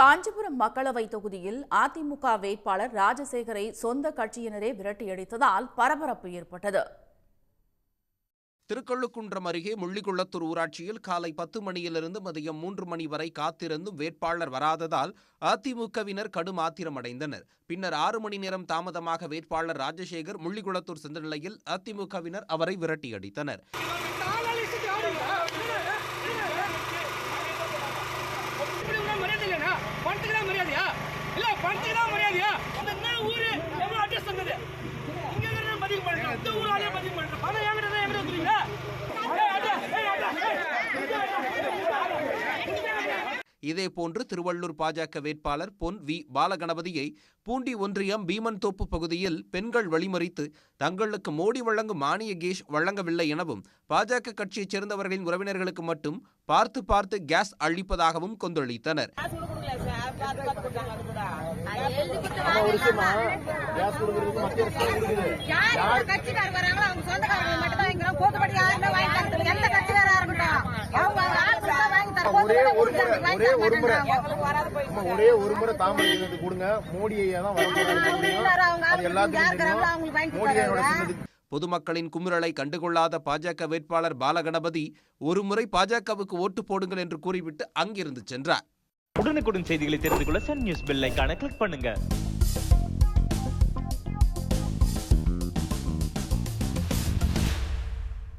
காஞ்சிபுரம் மக்களவை தொகுதியில் அதிமுக வேட்பாளர் ராஜசேகரை சொந்த கட்சியினரே விரட்டியடித்ததால் பரபரப்பு ஏற்பட்டது. திருக்கழுக்குன்றம் அருகே முள்ளிக்குளத்தூர் ஊராட்சியில் காலை பத்து மணியிலிருந்து மதியம் மூன்று மணி வரை காத்திருந்தும் வேட்பாளர் வராததால் அதிமுகவினர் கடும் ஆத்திரமடைந்தனர். பின்னர் ஆறு மணி நேரம் தாமதமாக வேட்பாளர் ராஜசேகர் முள்ளிக்குளத்தூர் சென்ற நிலையில் அதிமுகவினர் அவரை விரட்டியடித்தனர் இல்ல மரியாதையா? இந்த என்ன ஊரு? எவ்வளவு அட்ரஸ் வந்தது இங்க இருக்கிற மதிக்க மாட்டேன் அந்த ஊராலே ஆளே மதிக்க இதேபோன்று திருவள்ளூர் பாஜக வேட்பாளர் பொன் வி. பாலகணபதியை பூண்டி ஒன்றியம் பீமன்தோப்பு பகுதியில் பெண்கள் வழிமறித்து தங்களுக்கு மோடி வழங்கும் மானிய கேஷ் வழங்கவில்லை எனவும் பாஜக கட்சியைச் சேர்ந்தவர்களின் உறவினர்களுக்கு மட்டும் பார்த்து பார்த்து கேஸ் அளிப்பதாகவும் கொந்தளித்தனர். யார் ஒரே ஒரு முறை ஒரே ஒரு முறை. ஒரே ஒரு முறை தாமரை கொடுங்க. மோடி ஐயா தான் எல்லாத்துக்கும் மோடி பொதுமக்களின் குமுறலை கண்டுகொள்ளாத பாஜக வேட்பாளர் பாலகணபதி ஒருமுறை பாஜகவுக்கு ஓட்டு போடுங்கள் என்று கூறிவிட்டு அங்கிருந்து சென்றார். உடனுக்குடன் செய்திகளை தெரிந்து கொள்ள சன் நியூஸ் பெல் ஐகானை கிளிக் பண்ணுங்க.